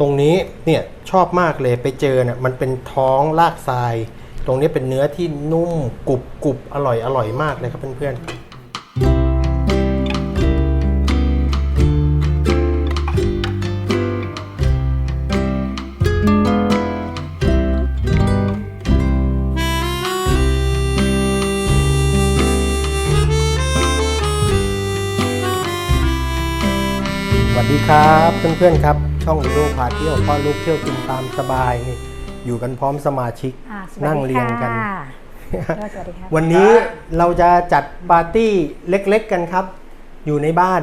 ตรงนี้เนี่ยชอบมากเลยไปเจอเนี่ยมันเป็นท้องลากทราย ตรงนี้เป็นเนื้อที่นุ่มกรุบกรุบอร่อยอร่อยมากเลยครับเพื่อนๆสวัสดีครับเพื่อนๆครับ ช่องลูกพาเที่ยวพ่อลูกเที่ยวกินตามสบายนี่อยู่กันพร้อมสมาชิกอ่าสวัสดีนั่งเรียงกัน ค่ะสวัสดีค่ะวันนี้เราจะจัดปาร์ตี้เล็กๆกันครับ อยู่ในบ้าน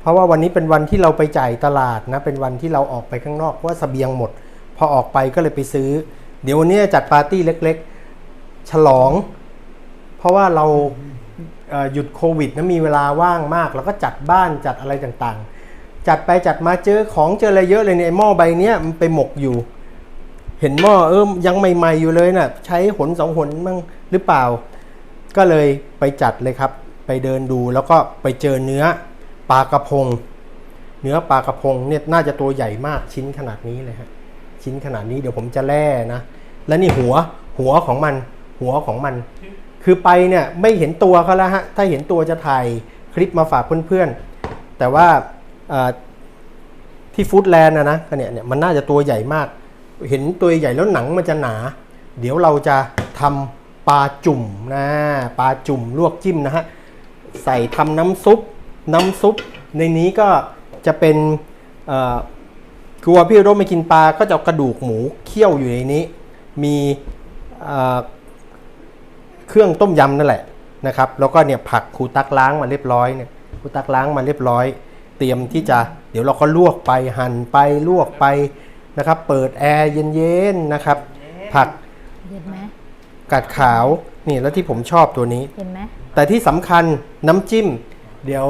เพราะว่าวันนี้เป็นวันที่เราไปจ่ายตลาดนะ เป็นวันที่เราออกไปข้างนอกเพราะว่าเสบียงหมด พอออกไปก็เลยไปซื้อ เดี๋ยววันนี้จะจัดปาร์ตี้เล็กๆ ฉลอง เพราะว่าเราเอ่อหยุดโควิดนะมีเวลาว่างมาก แล้วก็จัดบ้านจัดอะไรต่างๆ จัดไปจัดมาเจอของเจออะไรเยอะเลยเนี่ยหม้อใบเนี้ยมันไปหมกอยู่ เห็นหม้อเออยังใหม่ ๆอยู่เลยนะ่ะ ใช้หนสองหนมั้งหรือเปล่า ก็เลยไปจัดเลยครับ ไปเดินดูแล้วก็ไปเจอเนื้อปลากระพง เนื้อปลากระพงเนี่ยน่าจะตัวใหญ่มากชิ้นขนาดนี้เลยฮะชิ้นขนาดนี้เดี๋ยวผมจะแล่นะและนี่หัวหัวของมัน หัวของมัน คือไปเนี่ยไม่เห็นตัวเขาแล้วฮะถ้าเห็นตัวจะถ่ายคลิปมาฝากเพื่อนๆแต่ว่า ที่ฟู้ดแลนด์นะนะเนี่ยเนี่ยมันน่าจะตัวใหญ่มาก เห็นตัวใหญ่แล้วหนังมันจะหนา เดี๋ยวเราจะทำปลาจุ่มนะปลาจุ่มลวกจิ้มนะฮะใส่ทำน้ำซุป น้ำซุป ในนี้ก็จะเป็นเอ่อกลัวพี่โรไม่กินปลาก็จะกระดูกหมูเคี่ยวอยู่ในนี้ มีเอ่อเครื่องต้มยำนั่นแหละนะครับ แล้วก็เนี่ยผักครูตักล้างมาเรียบร้อยเนี่ยครูตักล้างมาเรียบร้อย เตรียมที่จะเดี๋ยวเราก็ลวกไปหั่นไปลวกไปนะครับ เปิดแอร์เย็นๆนะครับ ผักเห็นไหมกัดขาวนี่แล้วที่ผมชอบตัวนี้ เห็นไหมแต่ที่สำคัญน้ำจิ้ม เดี๋ยว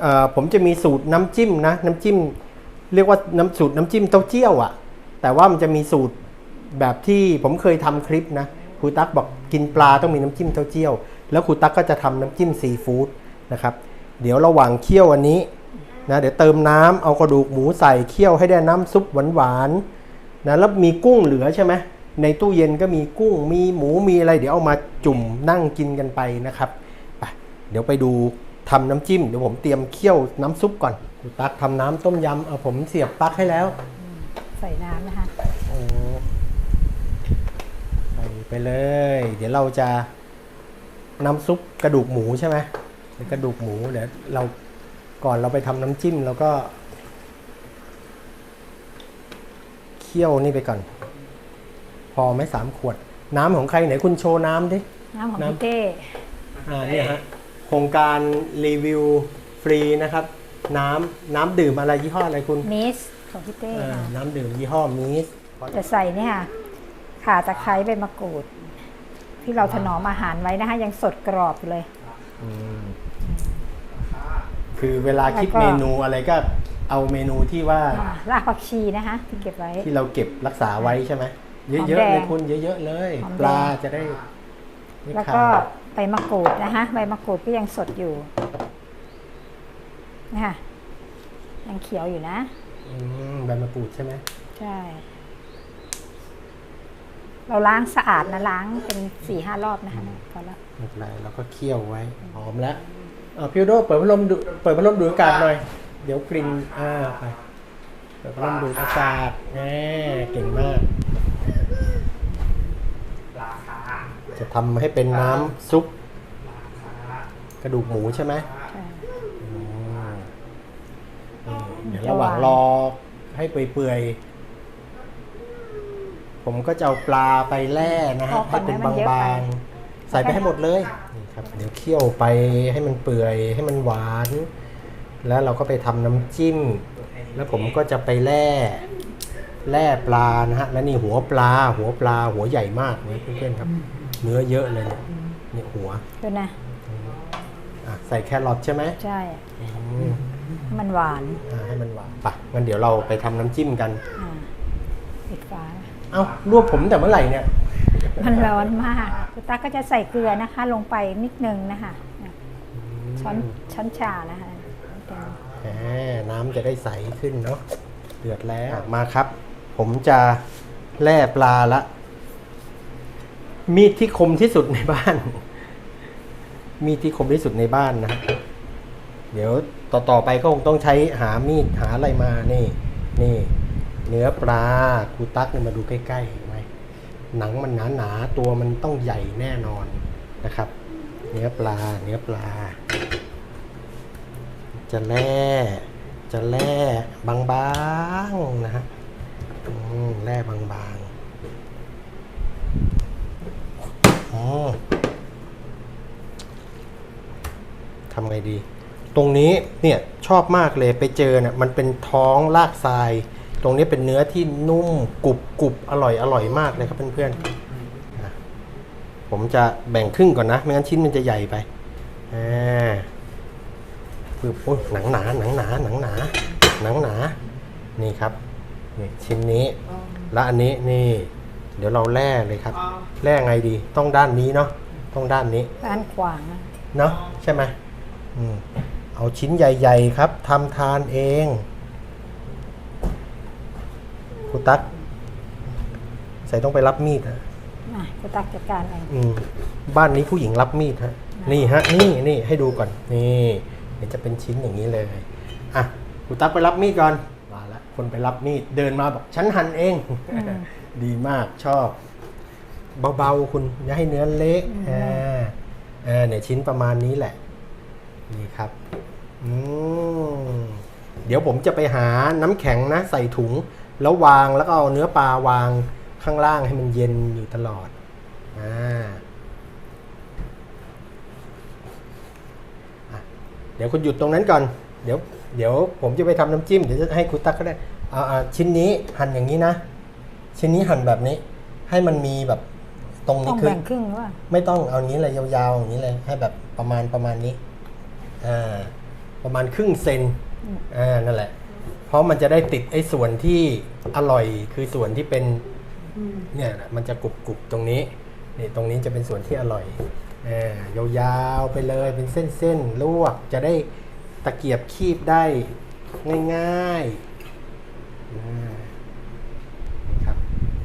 เอ่อผมจะมีสูตรน้ำจิ้มนะน้ำจิ้ม เรียกว่าน้ำสูตรน้ำจิ้มเต้าเจี้ยวอะ่ะ แต่ว่ามันจะมีสูตรแบบที่ผมเคยทำคลิปนะครูตั๊กบอกกินปลาต้องมีน้ำจิ้มเต้าเจี้ยว แล้วครูตั๊กก็จะทำน้ำจิ้มซีฟู้ดนะครับ เดี๋ยวระหว่างเคี่ยวอันนี้ นะเดี๋ยวเติมน้ำเอากระดูกหมูใส่เคี่ยวให้ได้น้ำซุปหวานๆนะแล้วมีกุ้งเหลือใช่ไหมในตู้เย็นก็มีกุ้งมีหมูมีอะไร เดี๋ยวเอามาจุ่มนั่งกินกันไปนะครับไปเดี๋ยวไปดูทำน้ำจิ้มเดี๋ยวผมเตรียมเคี่ยวน้ำซุปก่อนครูตั๊กทำน้ำต้มยำเอาผมเสียบปลั๊กให้แล้ว ใส่น้ำนะคะโอ้ใส่ไปเลย เดี๋ยวเราจะน้ำซุปกระดูกหมูใช่ไหมเดี๋ยวกระดูกหมูเดี๋ยวเรา ก่อนเราไปทำน้ำจิ้มเราก็เคี่ยวนี่ไปก่อน พอไหมสามขวด น้ำของใครไหนคุณโชว์น้ำดิ น้ำของน้ำพี่เต้อ่าเนี่ยฮะโครงการรีวิวฟรีนะครับ น้ำน้ำดื่มอะไรยี่ห้ออะไรคุณมิสของพี่เต้อ่าค่ะน้ำดื่มยี่ห้อมิสจะใส่เนี่ยค่ะข่าตะไคร้ใบมะกรูด ที่เราถนอมอาหารไว้นะคะยังสดกรอบอยู่เลย คือเวลาคิดแล้วก็เมนูอะไรก็เอาเมนูที่ว่าอ่ารากผักชีนะคะที่เก็บไว้ ที่เราเก็บรักษาไว้ใช่ไหมเยหอมอะแดๆงเลยคุณเยอะๆเลยหอมแดงปลาจะได้ไม่แล้วขาก็ดใบมะกรูดนะคะใบมะกรูดก็ยังสดอยู่นะคะยังเขียวอยู่นะอืมใบมะกรูดใช่ไหมใช่ เราล้างสะอาดนะล้างเป็นสี่ห้ารอบนะคะพอแล้วไม่เป็นไรแล้วก็เคี่ยวไว้หอมแล้ว อ่าพี่โดเปิดพัดลมดูเปิดพัดลมดูดอากาศหน่อย เดี๋ยวกลิ่นอ่าไปเปิดพัดลมดูดอากาศแหมเก่งมากจะทำให้เป็นน้ำซุป กระดูกหมูใช่ไหมใช่ อืมนี่เดี๋ยวระหว่างรอให้เปื่อยๆผมก็จะเอาปลาไปแล่นะฮะให้เป็นบางๆ ใส่ไปให้หมดเลยนี่ ครับเดี๋ยวเคี่ยวไปให้มันเปื่อยให้มันหวาน แล้วเราก็ไปทำน้ำจิ้ม แล้วผมก็จะไปแล่แล่ปลานะฮะ แล้วนี่หัวปลา หัวปลา หัวใหญ่มากนี่เพื่อนๆครับ เนื้อเยอะเลยเนี่ยนี่หัวดูนะอะใส่แครอทใช่ไหมใช่อืมให้มันหวานอ่าให้มันหวานปะงั้นเดี๋ยวเราไปทำน้ำจิ้มกัน อ่าปิดฝา เอ้ารวบผมแต่เมื่อไหร่เนี่ย มันร้อนมากคุณตาก็จะใส่เกลือนะคะ ลงไปนิดนึงนะคะเนี่ยช้อนช้อนชานะคะแหมน้ำจะได้ใสขึ้นเนาะเดือดแล้วมาครับ ผมจะแล่ปลาละ มีดที่คมที่สุดในบ้าน มีดที่คมที่สุดในบ้านนะครับเดี๋ยวต่อต่อไปก็คงต้องใช้หามีดหาอะไรมานี่ นี่ เนื้อปลาครูตั๊กเนี่ยมาดูใกล้ๆเหนังมันหนาหนาๆตัวมันต้องใหญ่แน่นอนนะครับ เนื้อปลาเนื้อปลา จะแล่จะแล่บางๆนะฮะแล่บางๆอ๋อทำไงดี ตรงนี้เนี่ยชอบมากเลยไปเจอเนี่ยมันเป็นท้องลากทราย ตรงนี้เป็นเนื้อที่นุ่มกรุบกรุบอร่อยอร่อยมากเลยครับเพื่อนๆนะผมจะแบ่งครึ่งก่อนนะ ไม่งั้นชิ้นมันจะใหญ่ไปอ่าปึ๊บโอ้ยหนังหนาหนังหนาหนังหนาหนังหนานี่ครับนี่ชิ้นนี้ และอันนี้นี่ เดี๋ยวเราแล่เลยครับแล่ไงดี ต้องด้านนี้เนาะต้องด้านนี้ ด้านขวางนะเนาะใช่ไหมอืมเอาชิ้นใหญ่ ๆ ครับทำทานเองครู ตั๊กใส่ต้องไปรับมีดนะอะคุณตักจัดการเองอืมบ้านนี้ผู้หญิงรับมีดฮะ นี่ฮะ นี่นี่ให้ดูก่อน นี่เดี๋ยวจะเป็นชิ้นอย่างนี้เลยอะกูตั๊กไปรับมีดก่อนมาแล้วคนไปรับมีดเดินมาบอกฉันหั่นเอง ดีมากชอบ เบาๆคุณอย่าให้เนื้อเละอ่าอ่าเนี่ยชิ้นประมาณนี้แหละ นี่ครับอืมเดี๋ยวผมจะไปหาน้ำแข็งนะ ใส่ถุง แล้ววางแล้วก็เอาเนื้อปลาวางข้างล่างให้มันเย็นอยู่ตลอดอ่าอะเดี๋ยวคุณหยุดตรงนั้นก่อน เดี๋ยว เดี๋ยวผมจะไปทำน้ำจิ้ม เดี๋ยวจะให้คุณตั๊กก็ได้เอาเอาชิ้นนี้หั่นอย่างนี้นะ ชิ้นนี้หั่นแบบนี้ ให้มันมีแบบตรงต้นี้องคือ แบ่งครึ่งหรือเปล่าไม่ต้องเอาอย่างนี้เลยยาวๆอย่างนี้เลย ให้แบบประมาณประมาณนี้ อ่า ประมาณครึ่งเซน อ่า นั่นแหละ เพราะมันจะได้ติดไอ้ส่วนที่อร่อยคือส่วนที่เป็นเนี่ยนะมันจะกรุบกรุบๆตรงนี้นี่ตรงนี้จะเป็นส่วนที่อร่อยเออยาวๆไปเลยเป็นเส้นๆลวกจะได้ตะเกียบคีบได้ง่ายๆอ่านี่ครับ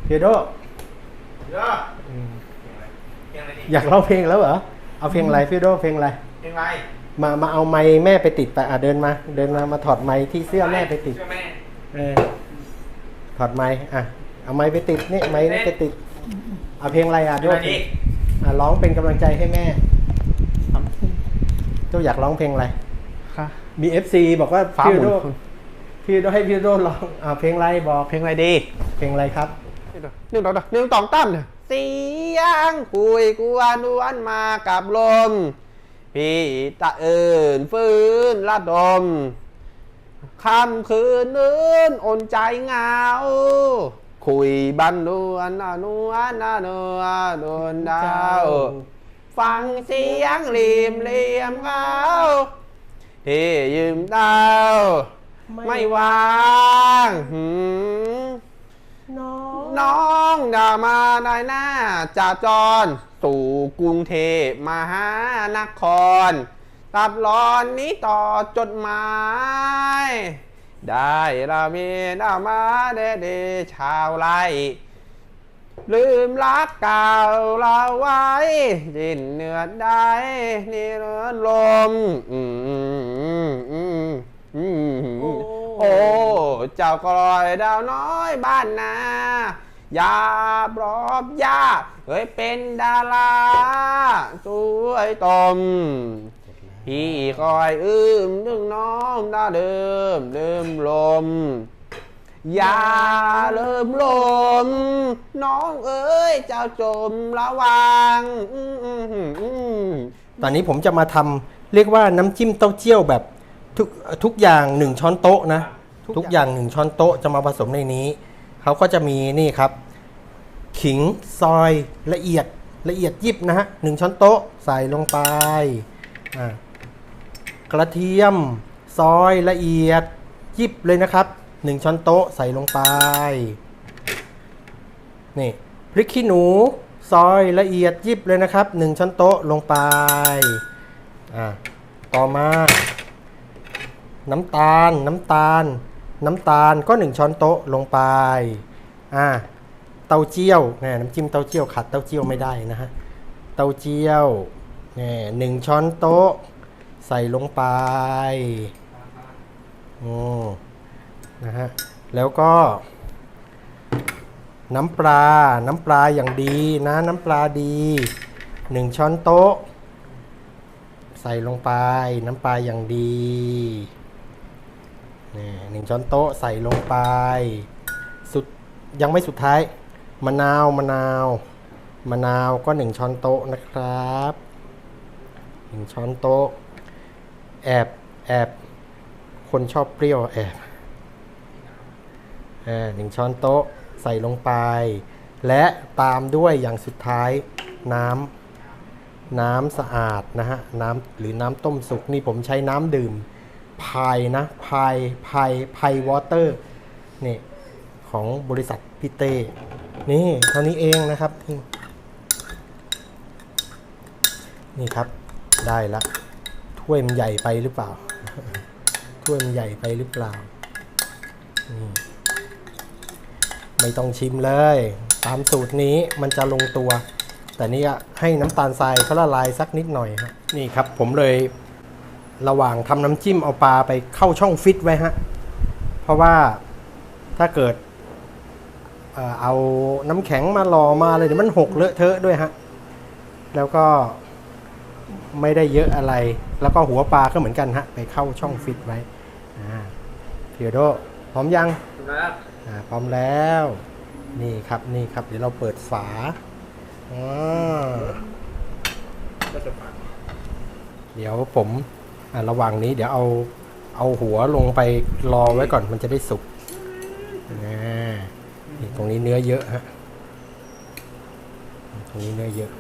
เพียโดเยอะอืมเพลงอะไรดีอยากร้องเพลงแล้วเหรอเอาเพลงอะไรเพียโดเพลงอะไรเพลงอะไร มามาเอาไม้แม่ไปติดไปอะเดินมา เดินมามาถอดไม้ที่เสื้อแม่ไปติด เชื่อแม่เออถอดไม้อะ เอาไม้ไปติดนี่ไม้นี่ไปติด เอาเพลงอะไรอะเพลโดงอะไรดีอะร้องเป็นกำลังใจให้แม่โจอยากร้องเพลงอะไร ค่ะมี FC บอกว่าฟ้าพี่หมุโดนพี่โดให้พี่โดร้องอ่าเพลงอะไรบอกเพลงอะไรดีเพลงอะไรครับ หนึ่งดอกหนึ่งตองตั้มเนี่ยเสียงคุยกวนนวลมากับลม พี่ตะเอิญฟื้นระดมคำคืนนื้นอ่นใจเหงา คุยบันนวลน่ะนวนนวลนวลดาวฟังเสียงริมเลียมเขาที่ยืมดาว ไม่วางหืม น้อง น้องดามาได้หน้าจะจร สู่กรุงเทพมหานคร ตัดรอนนี้ต่อจดหมาย ได้ละเมีดามาเดเดชาวไร ลืมรักเก่าเราไว้ดินเนื้อได้นี่เนื้อลม อืมอืมอืมอืม โอ้ เจ้ากลอยดาวน้อยบ้านนาอย่าปลอบยาเฮ้ยเป็นดาราสวยตมพี่คอยอื้มนึงน้องดาเดิมเดิมลมอย่าเริ่มลม น้องเอ้ยเจ้าจมระวังตอนนี้ผมจะมาทำเรียกว่าน้ำจิ้มเต้าเจี้ยวแบบ ทุกทุกอย่างหนึ่งช้อนโต๊ะนะ ทุกอย่างหนึ่งช้อนโต๊ะจะมาผสมในนี้เขาก็จะมีนี่ครับ ขิงซอยละเอียดละเอียดยิบนะฮะหนึ่งช้อนโต๊ะใส่ลงไปอ่ากระเทียมซอยละเอียดยิบเลยนะครับหนึ่งช้อนโต๊ะใส่ลงไปนี่พริกขี้หนูซอยละเอียดยิบเลยนะครับหนึ่งช้อนโต๊ะลงไปอ่าต่อมา น้ำตาล น้ำตาล น้ำตาลก็ 1 ช้อนโต๊ะลงไป อ่า เต้าเจี้ยวแหมน้ำจิ้มเต้าเจี้ยวขาดเต้าเจี้ยวไม่ได้นะฮะ เต้าเจี้ยวแหมหนึ่งช้อนโต๊ะ ใส่ลงไปโอ้นะฮะ แล้วก็ น้ำปลา น้ำปลาอย่างดีนะ น้ำปลาดีหนึ่งช้อนโต๊ะ ใส่ลงไปน้ำปลาอย่างดี นี่หนึ่งช้อนโต๊ะใส่ลงไป สุดยังไม่สุดท้าย มะนาวมะนาวมะนาวก็หนึ่งช้อนโต๊ะนะครับหนึ่งช้อนโต๊ะแอบแอบคนชอบเปรี้ยวแอบอหนึ่งช้อนโต๊ะใส่ลงไป และตามด้วยอย่างสุดท้ายน้ำน้ำสะอาดนะฮะน้ำหรือน้ำต้มสุกนี่ผมใช้น้ำดื่ม พายนะพายพายพายวอเตอร์นี่ของบริษัทพี่เต้นี่เท่านี้เองนะครับ นี่ครับได้ละถ้วยมันใหญ่ไปหรือเปล่า ถ้วยมันใหญ่ไปหรือเปล่า ไม่ต้องชิมเลย ตามสูตรนี้มันจะลงตัว แต่นี่อะให้น้ำตาลทรายเขาละลายสักนิดหน่อยฮะนี่ครับผมเลย ระหว่างทำน้ำจิ้มเอาปลาไปเข้าช่องฟิตไว้ฮะ เพราะว่าถ้าเกิดเอ่อเอาน้ำแข็งมารอมาเลยเดี๋ยวมันหกเลอะเทอะด้วยฮะ แล้วก็ไม่ได้เยอะอะไร แล้วก็หัวปลาก็เหมือนกันฮะ ไปเข้าช่องฟิตไว้อ่าเพียวโดพร้อมยังครับอ่าพร้อมแล้ว นี่ครับนี่ครับ เดี๋ยวเราเปิดฝาอ่าก็จะฟังเดี๋ยวผมอ่า ระหว่างนี้เดี๋ยวเอาเอาหัวลงไปรอไว้ก่อนมันจะได้สุกอ่านี่ตรงนี้เนื้อเยอะฮะ ตรงนี้เนื้อเยอะ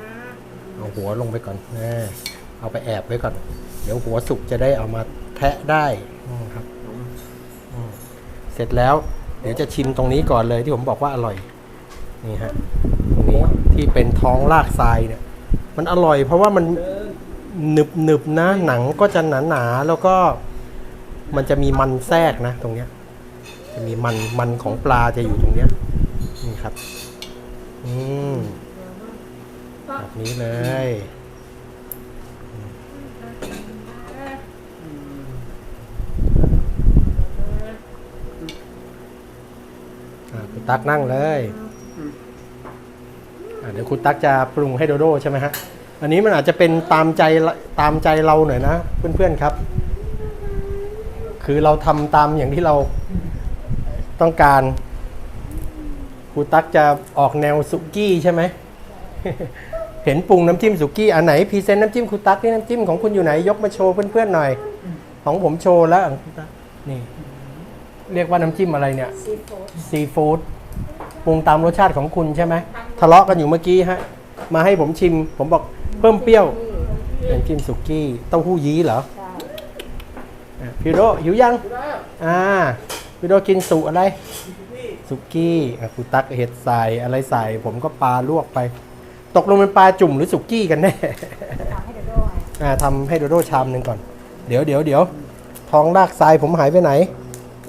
เอาหัวลงไปก่อนอ่าเอาไปแอบไว้ก่อน เดี๋ยวหัวสุกจะได้เอามาแทะได้อืมครับอืมเสร็จแล้ว เดี๋ยวจะชิมตรงนี้ก่อนเลยที่ผมบอกว่าอร่อย นี่ฮะ ตรงนี้ที่เป็นท้องลากทรายเนี่ย มันอร่อยเพราะว่ามัน หนึบหนึบๆนะหนังก็จะหนาหนาๆแล้วก็มันจะมีมันแทรกนะ ตรงเนี้ย จะมีมันมันของปลาจะอยู่ตรงเนี้ยนี่ครับ อืมแบบนี้เลยคุณตักนั่งเลยเดี๋ยวคุณตักจะปรุงให้โดโดใช่ไหมฮะ อันนี้มันอาจจะเป็นตามใจตามใจเราหน่อยนะ เพื่อนๆครับ คือเราทำตามอย่างที่เราต้องการครูตั๊กจะออกแนวสุกี้ใช่ไหมเห็นปรุงน้ำจิ้มสุกี้อันไหนพรีเซนต์น้ำจิ้มครูตั๊กนี่น้ำจิ้มของคุณอยู่ไหนยกมาโชว์เพื่อนๆหน่อย ของผมโชว์แล้วครูตั๊กนี่ เรียกว่าน้ำจิ้มอะไรเนี่ยซีฟู้ดปรุงตามรสชาติของคุณใช่ไหมทะเลาะกันอยู่เมื่อกี้ฮะ มาให้ผมชิม ผมบอก เพิ่มเปรี้ยวน้ำจิ้มสุกี้เต้าหู้ยี้เหรออะพี่โดหิวยังอ่าพี่โดกินสุอะไรสุกี้อะคุณตักเห็ดใส่อะไรใส่ ผมก็ปลาลวกไป ตกลงเป็นปลาจุ่มหรือสุกี้กันแน่ทำให้โดโดไงอ่าทำให้โดโดชามหนึ่งก่อน เดี๋ยวเดี๋ยวเดี๋ยวทองลากทรายผมหายไปไหน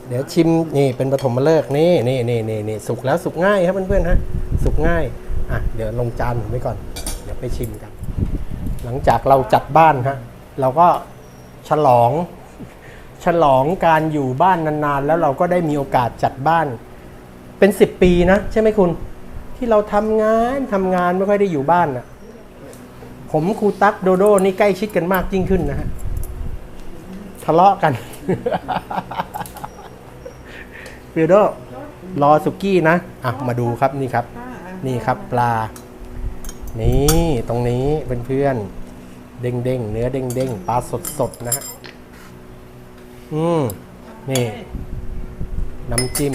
เดี๋ยวชิมนี่เป็นปฐมฤกษ์นี่นี่นี่นี่นี่สุกแล้วสุกง่ายครับเพื่อนๆฮะสุกง่ายอะเดี๋ยวลงจานผมไว้ก่อน เดี๋ยวไปชิมกัน หลังจากเราจัดบ้านฮะเราก็ฉลองฉลองการอยู่บ้านนานๆ แล้วเราก็ได้มีโอกาสจัดบ้านเป็นสิบปีนะ ใช่ไหมคุณ ที่เราทำงานทำงานไม่ค่อยได้อยู่บ้านน่ะผมครูตั๊กโดโดนี่ใกล้ชิดกันมากยิ่งขึ้นนะฮะทะเลาะกันฟิโดรอสุกี้นะ อะ มาดูครับนี่ครับ นี่ครับปลา นี่ตรงนี้เพื่อนๆเด้งเด้งเนื้อเด้งเด้งปลาสดสดนะฮะอืมนี่ น้ำจิ้ม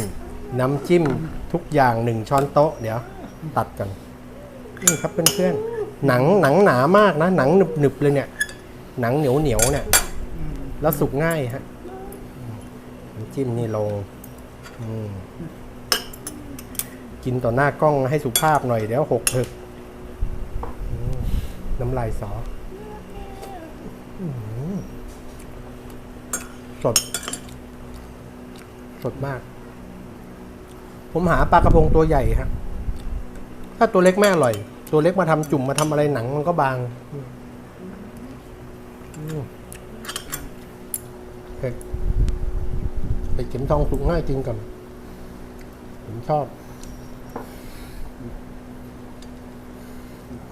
น้ำจิ้มทุกอย่างหนึ่งช้อนโต๊ะ เดี๋ยว ตัดกันนี่ครับเพื่อนๆหนังหนังหนามากนะ หนังหนึบหนึบเลยเนี่ย หนังเหนียวเหนียวเนี่ย แล้วสุกง่ายฮะน้ำจิ้มนี่ลงอืมกินต่อหน้ากล้องให้สุภาพหน่อยเดี๋ยวหกเถอะ น้ำลายสอสด สดมาก ผมหาปลากระพงตัวใหญ่ฮะถ้าตัวเล็กไม่อร่อย ตัวเล็กมาทำจุ่มมาทำอะไรหนังมันก็บางเผ็ดไปเข็มทองสุกง่ายจริงกับผมชอบ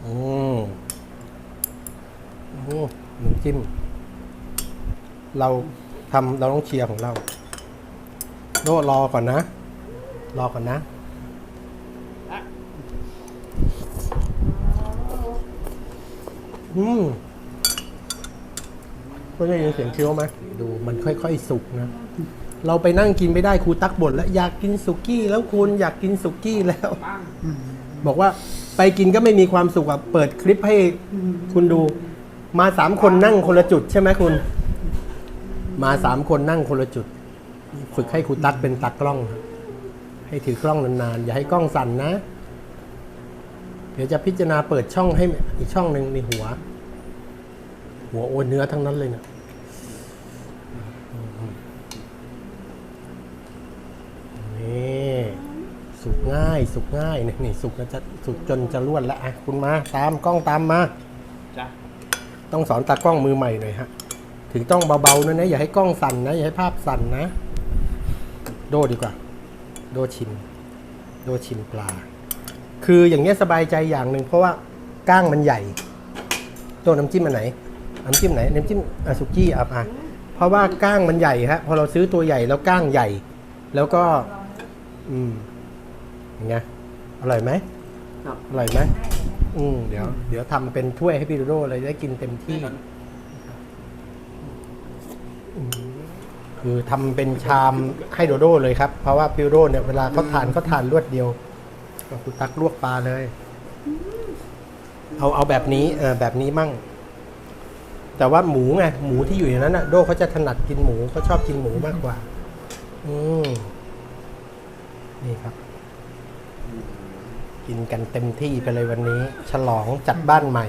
อืม อืมน้ำจิ้ม เราทำเราต้องเชียร์ของเราโดรอก่อนนะ รอก่อนนะ อืมก็ได้ยินเสียงเคี้ยวไหมดูมันค่อยๆ สุกนะ เราไปนั่งกินไม่ได้ครูตักบ่นแล้วอยากกินสุกี้แล้วคุณอยากกินสุกี้แล้ว บอกว่าไปกินก็ไม่มีความสุขอะ เปิดคลิปให้คุณดู มาสามคนนั่งคนละจุดใช่ไหมคุณ มาสามคนนั่งคนละจุด ฝึกให้ครูตักเป็นตากล้อง ให้ถือกล้องนานๆ อย่าให้กล้องสั่นนะ เดี๋ยวจะพิจารณาเปิดช่องให้อีกช่องหนึ่งในหัว หัวโอนเนื้อทั้งนั้นเลยเนะนี่สุกง่าย สุกง่ายนี่นี่สุกแล้วจะสุกจนจะล้วนแล้วอะคุณมา ตามกล้องตามมาจ้ะ ต้องสอนตากล้องมือใหม่หน่อยฮะถึงต้องเบาๆนะนะอย่าให้กล้องสั่นนะอย่าให้ภาพสั่นนะ โดดีกว่า โดชิม โดชิมปลา คืออย่างเงี้ยสบายใจอย่างหนึ่งเพราะว่าก้างมันใหญ่ตัวน้ำจิ้มอันไหนน้ำจิ้มไหนน้ำจิ้มอสุกี้อะอะเพราะว่าก้างมันใหญ่ฮะพอเราซื้อตัวใหญ่แล้วก้างใหญ่ แล้วก็ อืมอย่างเงี้ยอร่อยไหม ครับ อร่อยไหมอืมเดี๋ยว เดี๋ยวทำเป็นถ้วยให้พี่โดโดเลยได้กินเต็มที่คือทำเป็นชามให้โดโดเลยครับ เพราะว่าพี่โดโดเนี่ยเวลาเขาทานเขาทานรวดเดียวก็คุณตักลวกปลาเลย เอาเอาแบบนี้เออแบบนี้มั่ง แต่ว่าหมูไงหมูที่อยู่ในนั้นน่ะโดเขาจะถนัดกินหมูเขาชอบกินหมูมากกว่า อืมนี่ครับ กินกันเต็มที่ไปเลยวันนี้ ฉลองจัดบ้านใหม่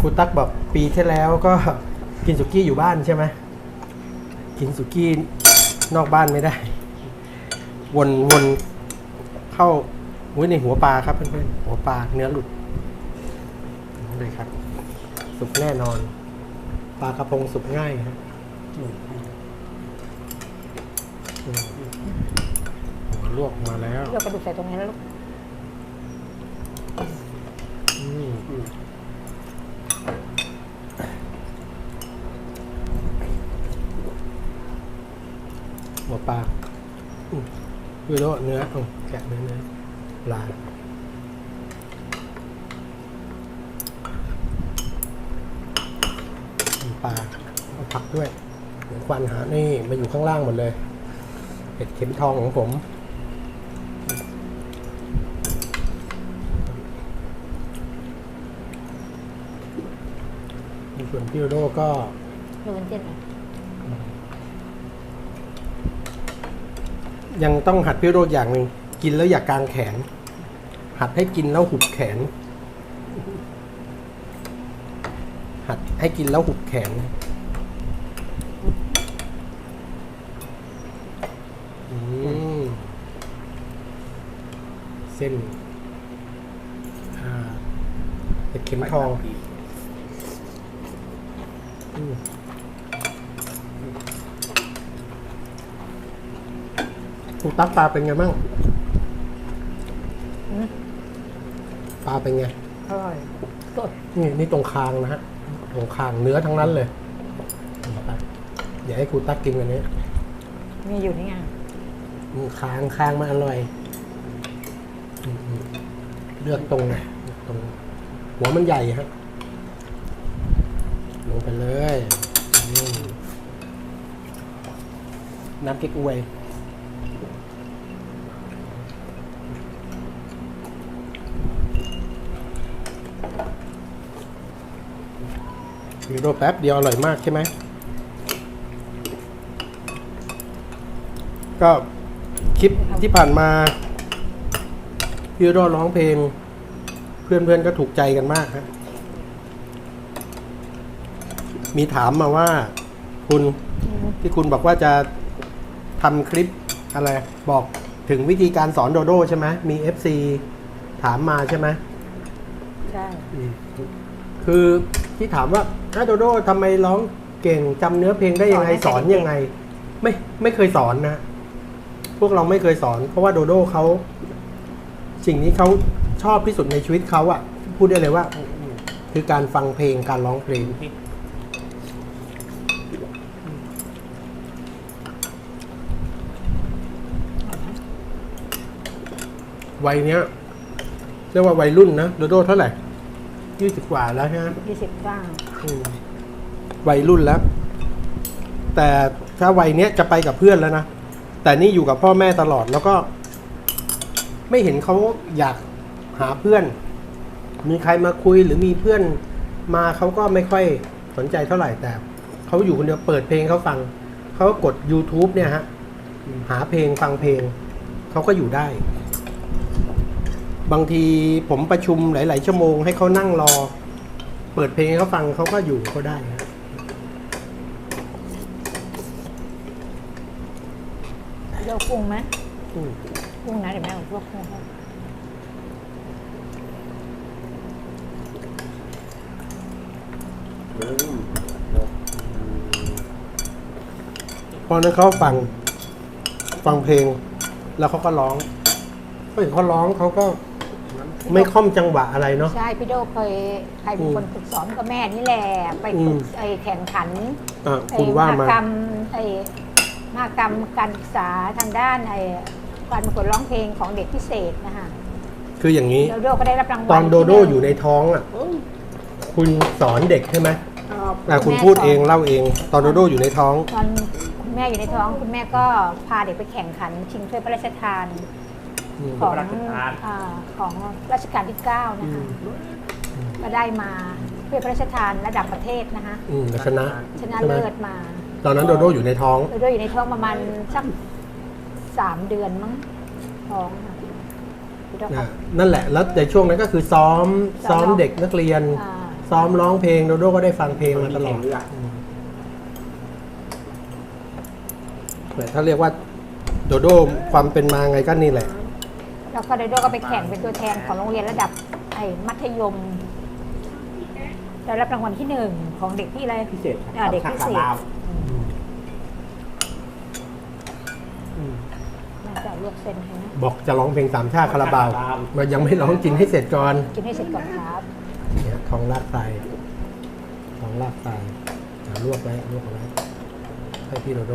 ครูตั๊กบอกปีที่แล้วก็กินสุกี้อยู่บ้านใช่ไหมกินสุกี้นอกบ้านไม่ได้ วนวนเข้าอุ้ยในหัวปลาครับเพื่อนๆหัวปลาเนื้อหลุดเลยครับ สุกแน่นอน ปลากระพงสุกง่ายครับ ลวกมาแล้วเลือกกระดูกใส่ตรงนี้แล้วลูกอืมหัวปลาอืมดูแล้วเนื้ออืมแกะเนื้อเนื้อปลาอืมปลาเอาผักด้วยเดี๋ยวควันหานี่มาอยู่ข้างล่างหมดเลยเห็ดเข็มทองของผม ส่วน พี่โดโดก็ดูเป็นเส้นไหมยังต้องหัดพี่โดดอย่างหนึ่งกินแล้วอย่ากางแขน หัดให้กินแล้วหุบแขน หัดให้กินแล้วหุบแขน เส้นเห็ดเข็มทองอ คุณตักปลาเป็นไงบ้างปลาเป็นไง อร่อย สด นี่นี่ตรงคางนะฮะ ตรงคางเนื้อทั้งนั้นเลยอย่าให้ครูตักกินกันนี้มีอยู่นี่ไงอืมคางคางมันอร่อยอืมอืมเลือกตรงไหนเลือกตรง หัวมันใหญ่ฮะลง ไปเลยอืมน้ำเก๊กอวยวิโดแป๊บเดียวอร่อยมากใช่ไหม ก็คลิปที่ผ่านมาพี่โดร้องเพลง เพื่อนๆก็ถูกใจกันมากครับ มีถามมาว่าคุณที่คุณบอกว่าจะทำคลิปอะไร บอกถึงวิธีการสอนโดโดใช่ไหมมี FC ถามมาใช่ไหมใช่คือที่ถามว่าถ้าโดโดทำไมร้องเก่งจำเนื้อเพลงได้ยังไงสอนยังไง ไม่ไม่เคยสอนนะ พวกเราไม่เคยสอน เพราะว่าโดโดเขาสิ่งนี้เขาชอบที่สุดในชีวิตเขาอะพูดได้เลยว่า คือการฟังเพลงการร้องเพลง วัยเนี้ยเรียกว่าวัยรุ่นนะโดโดเท่าไหร่ยี่สิบกว่าแล้วใช่ไหมยี่สิบเก้าอืมวัยรุ่นแล้ว แต่ถ้าวัยเนี้ยจะไปกับเพื่อนแล้วนะ แต่นี่อยู่กับพ่อแม่ตลอดแล้วก็ ไม่เห็นเขาอยากหาเพื่อน มีใครมาคุยหรือมีเพื่อนมาเขาก็ไม่ค่อยสนใจเท่าไหร่แต่เขาอยู่คนเดียวเปิดเพลงเขาฟัง เขาก็กด YouTube เนี่ยฮะ หาเพลงฟังเพลง เขาก็อยู่ได้ บางทีผมประชุมหลาย ๆ ชั่วโมงให้เขานั่งรอ เปิดเพลงให้เขาฟังเขาก็อยู่เขาได้ครับเลือกกุ้งไหมอืมกุ้งนะเดี๋ยวแม่เอาลวกกุ้งให้พอนั้นเขาฟังฟังเพลง แล้วเขาก็ร้องก็เห็นเขาร้องเขาก็ ไม่ค่อมจังหวะอะไรเนาะ ใช่พี่โดเคยใครเป็นอืมคนฝึกสอนก็แม่นี่แหละไปฝึกอืม ไอแข่งขันอะไอ้คุณว่ามากรรมไอ้มหากรรมการศึกษาทางด้านไอ้การประกวดร้องเพลงของเด็กพิเศษนะคะคืออย่างนี้ โดโดก็ได้รับรางวัลตอนโดโดที่หงอยู่ในท้องอะ คุณสอนเด็กใช่ไหมอะคุณแม่พูดสน เองเล่าเอง ตอนโดโดอยู่ในท้อง ตอนคุณแม่อยู่ในท้องคุณแม่ก็พาเด็กไปแข่งขันชิงถ้วยพระราชทานอืม ของพระราชทานอ่าของรัชกาลที่ 9 นะคะก็ได้มาถ้วยพระราชทานระดับประเทศนะคะอืมแล้วชนะชนะใช่ไหมเลิศมาตอนนั้นโดโดอยู่ในท้อง โดโดอยู่ในท้องประมาณสักสามเดือนมั้งท้องค่ะพี่โดครัอะบ นั่นแหละ แล้วในช่วงนั้นก็คือซ้อมซ้ซ้ออมมเด็กนักเรียน อ่า ซ้อมร้องเพลงโดโดก็ได้ฟังเพลงมาตลอดมีแข่งเรือแต่ถ้าเรียกว่าโดโดความเป็นมาไงก็นี่แหละ แล้วก็โดโดก็ไปแข่งเป็นตัวแทนของโรงเรียนระดับไอ้มัธยมได้รับรางวัลที่หนึ่งของเด็กที่อะไรพิเศษอ่าเด็กพิเศษลาวน่าจะลวกเส้นให้นะบอกจะร้องเพลงสามชาติคาราบาวมันยังไม่ร้องกินให้เสร็จก่อนกินให้เสร็จก่อนครับเนี่ยทองลาดทรายทองลาดทรายอะลวกไว้ลวกเอาไว้ให้พี่โดโด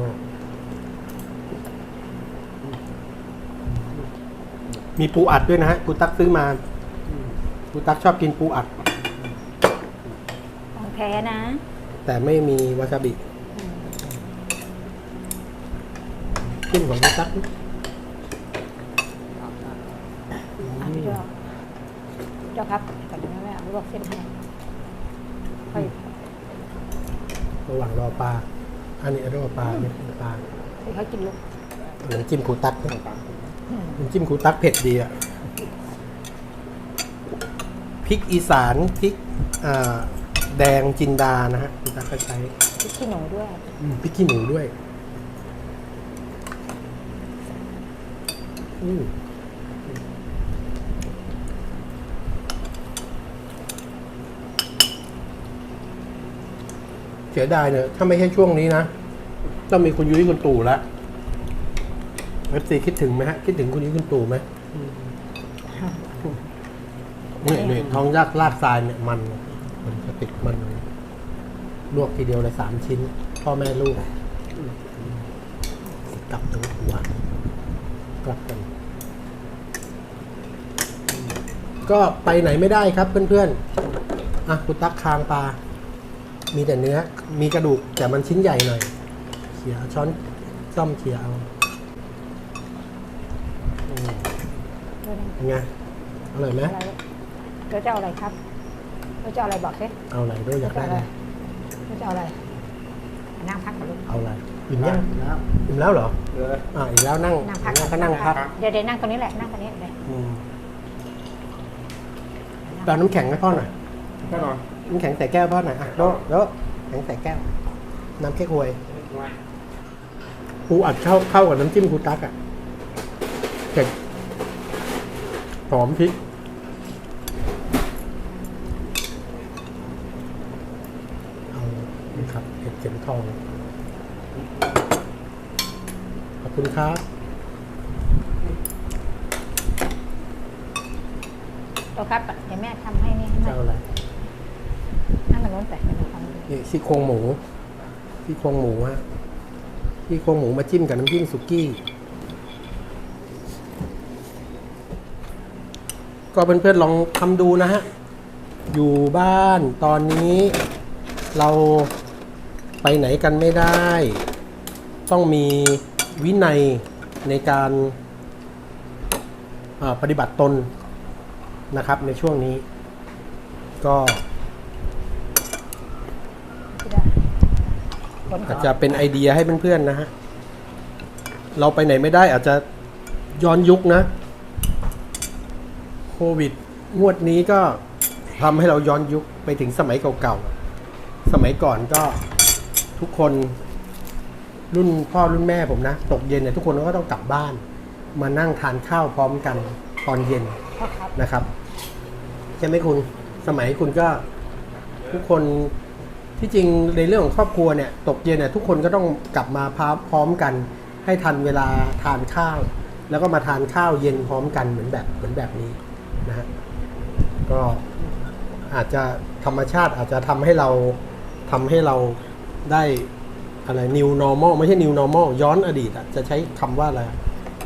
มีปูอัดด้วยนะฮะกูตักซื้อมากูตักชอบกินปูอัด ของแท้นะ แต่ไม่มีวาซาบิขึ้นของกูตักดิอะพี่โดพี่โดครับก่อนนะแม่เอาลวกเส้นให้ค่อยระหว่างรอปลา อันนี้รอปลาเนี่ยปลาให้เขากินลูกน้ำจิ้มกูตักเนี่ย น้ำจิ้มกูตักเผ็ดดีอะพริกอีสานพริกอ่าแดงจินดานะฮะกูตักก็ใช้พริกขี้หนูด้วยอืมพริกขี้หนูด้วยอืมเสียดายเนี่ยถ้าไม่ใช่ช่วงนี้นะ ต้องมีคุณยุ้ยคุณตู่แล้ว เอฟซีคิดถึงไหมฮะ คิดถึงคุณยุ้ยคุณตู่ไหมนี่นี่ท้องยากลากทรายเนี่ยมัน มันจะติดมัน ลวกทีเดียวเลยสามชิ้น พ่อแม่ลูก กลับทั้งหัวกลับกัน ก็ไปไหนไม่ได้ครับเพื่อนๆ อะคุณตักคางปลา มีแต่เนื้อ มีกระดูกแต่มันชิ้นใหญ่หน่อยเขี่ยเอาช้อนซ่อมเขี่ยเอาอืม เป็นไงอร่อยไหมอะไรลูกเราจะเอาอะไรครับเราจะเอาอะไรบอกสิเอาอะไรด้วยอยากได้อะไรเราจะเอาอะไร นั่งพักก่อนลูกเอาอะไรอิ่มยังแล้วอิ่มแล้วเหรอเรืออ่าอิ่มแล้วนั่งนั่งพักอิ่มแล้วก็นั่งพักเดี๋ยวเดี๋ยวนั่งตรงนี้แหละนั่งตรงนี้เลยอืมแปลน้ำแข็งให้พ่อหน่อยแน่นอนน้ำแข็งใส่แก้วพ่อหน่อยอะโดโดแข็งใส่แก้วใน้ำเค้กฮวยปูอัดเข้าเข้ากับน้ำจิ้มคูตักอะ่ะเผ็ด หอมพริกเอานี่ครับเห็ดเข็มทอง ขอบคุณครับตัวครับเดี๋ยวแม่ทำให้นี่ให้เจ้าอะไรนั่งกันโน้นไปเดี๋ยวเราทำดูนี่ซี่โครงหมูซี่โครงหมูฮะซี่โครงหมูมาจิ้มกับน้ำจิ้มสุกี้ ก็เพื่อนๆลองทำดูนะฮะ อยู่บ้านตอนนี้เราไปไหนกันไม่ได้ ต้องมีวินัยในการปฏิบัติตนนะครับในช่วงนี้ ก็อาจจะเป็นไอเดียให้เพื่อนๆนะฮะ เราไปไหนไม่ได้อาจจะย้อนยุคนะ วิดงวดนี้ก็ทำให้เราย้อนยุคไปถึงสมัยเก่าๆ สมัยก่อนก็ทุกคนรุ่นพ่อรุ่นแม่ผมนะ ตกเย็นเนี่ยทุกคนก็ต้องกลับบ้าน มานั่งทานข้าวพร้อมกันตอนเย็นพ่อครับนะครับใช่ไหมคุณสมัยคุณก็ทุกคนที่จริงในเรื่องของครอบครัวเนี่ย ตกเย็นเนี่ยทุกคนก็ต้องกลับมาพร้อมพร้อมกัน ให้ทันเวลาทานข้าว แล้วก็มาทานข้าวเย็นพร้อมกันเหมือนแบบเหมือนแบบนี้ นะฮะก็อาจจะธรรมชาติอาจจะทำให้เราทำให้เราได้อะไร new normal ไม่ใช่ new normal ย้อนอดีตอะจะใช้คำว่าอะไร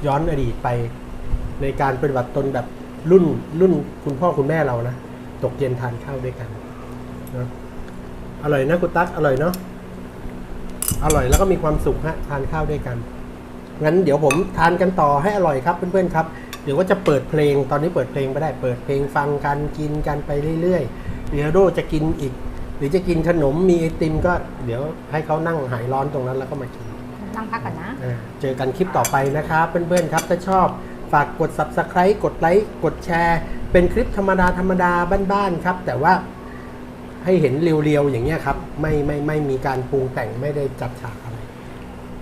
ย้อนอดีตไป ในการปฏิบัติตนแบบรุ่นรุ่นคุณพ่อคุณแม่เรานะ ตกเย็นทานข้าวด้วยกันนะอร่อยนะคุณตั๊กอร่อยเนาะอร่อยแล้วก็มีความสุขฮะทานข้าวด้วยกัน งั้นเดี๋ยวผมทานกันต่อให้อร่อยครับเพื่อนๆครับ เดี๋ยวว่าจะเปิดเพลงตอนนี้เปิดเพลงไม่ได้เปิดเพลงฟังกันกินกันไปเรื่อยๆเดี๋ยวโดจะกินอีก หรือจะกินขนมมีไอติมก็เดี๋ยวให้เขานั่งหายร้อนตรงนั้นแล้วก็มากินนั่งพักก่อนนะอ่าเจอกันคลิปต่อไปนะครับเพื่อนๆครับถ้าชอบฝากกด subscribe กดไลค์กดแชร์ เป็นคลิปธรรมดาธรรมดาบ้านๆครับ แต่ว่าให้เห็นเรียวๆอย่างเงี้ยครับ ไม่ไม่ไม่มีการปรุงแต่งไม่ได้จัดฉากอะไร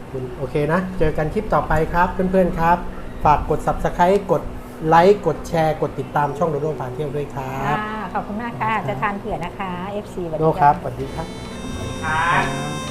คุณโอเคนะ เจอกันคลิปต่อไปครับเพื่อนๆครับ ฝากกด subscribe กดไลค์กดแชร์ กดติดตามช่องโดโดพาเที่ยวด้วยครับอ่าขอบคุณมากค่ะ จะทานเผื่อนะคะ FC วันโดนี้ ครับสวัสดีครับ ครับ